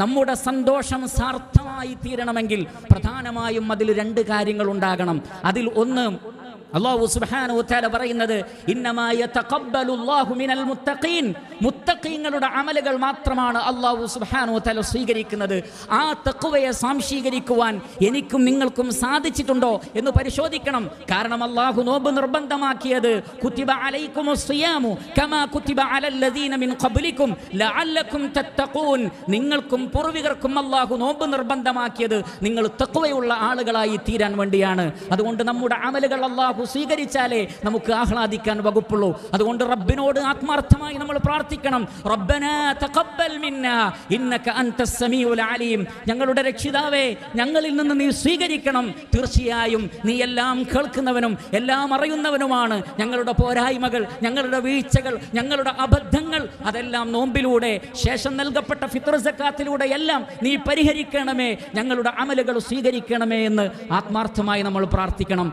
നമ്മുടെ സന്തോഷം സാർത്ഥമായി തീരണമെങ്കിൽ പ്രധാനമായും അതിൽ രണ്ട് കാര്യങ്ങൾ ഉണ്ടാകണം. അതിൽ ഒന്ന് അള്ളാഹു വതആല പറയുന്നത് മുത്തഖീങ്ങളുടെ അമലുകൾ മാത്രമാണ് അള്ളാഹു വതആല സ്വീകരിക്കുന്നത്. ആ തക്കുവയെ സാംശീകരിക്കുവാൻ എനിക്കും നിങ്ങൾക്കും സാധിച്ചിട്ടുണ്ടോ എന്ന് പരിശോധിക്കണം. കാരണം അള്ളാഹു നോമ്പ് നിർബന്ധമാക്കിയത് കുത്തിബ അലൈക്കും കമാ മിൻ നിങ്ങൾക്കും പൂർവികർക്കും അള്ളാഹു നോമ്പ് നിർബന്ധമാക്കിയത് നിങ്ങൾ തക്കുവയുള്ള ആളുകളായി തീരാൻ വേണ്ടിയാണ്. അതുകൊണ്ട് നമ്മുടെ അമലുകൾ അള്ളാഹു സ്വീകരിച്ചാലേ നമുക്ക് ആഹ്ലാദിക്കാൻ വകുപ്പുള്ളൂ. അതുകൊണ്ട് റബ്ബിനോട് ആത്മാർത്ഥമായി നമ്മൾ പ്രാർത്ഥിക്കണം. തഖബ്ബൽ ഇന്നക അൻത അലീം. ഞങ്ങളുടെ രക്ഷിതാവേ ഞങ്ങളിൽ നിന്ന് നീ സ്വീകരിക്കണം. തീർച്ചയായും നീ എല്ലാം കേൾക്കുന്നവനും എല്ലാം അറിയുന്നവനുമാണ്. ഞങ്ങളുടെ പോരായ്മകൾ ഞങ്ങളുടെ വീഴ്ചകൾ ഞങ്ങളുടെ അബദ്ധങ്ങൾ അതെല്ലാം നോമ്പിലൂടെ ശേഷം നൽകപ്പെട്ട ഫിത്ര സക്കാത്തിലൂടെ എല്ലാം നീ പരിഹരിക്കണമേ. ഞങ്ങളുടെ അമലുകൾ സ്വീകരിക്കണമേ എന്ന് ആത്മാർത്ഥമായി നമ്മൾ പ്രാർത്ഥിക്കണം.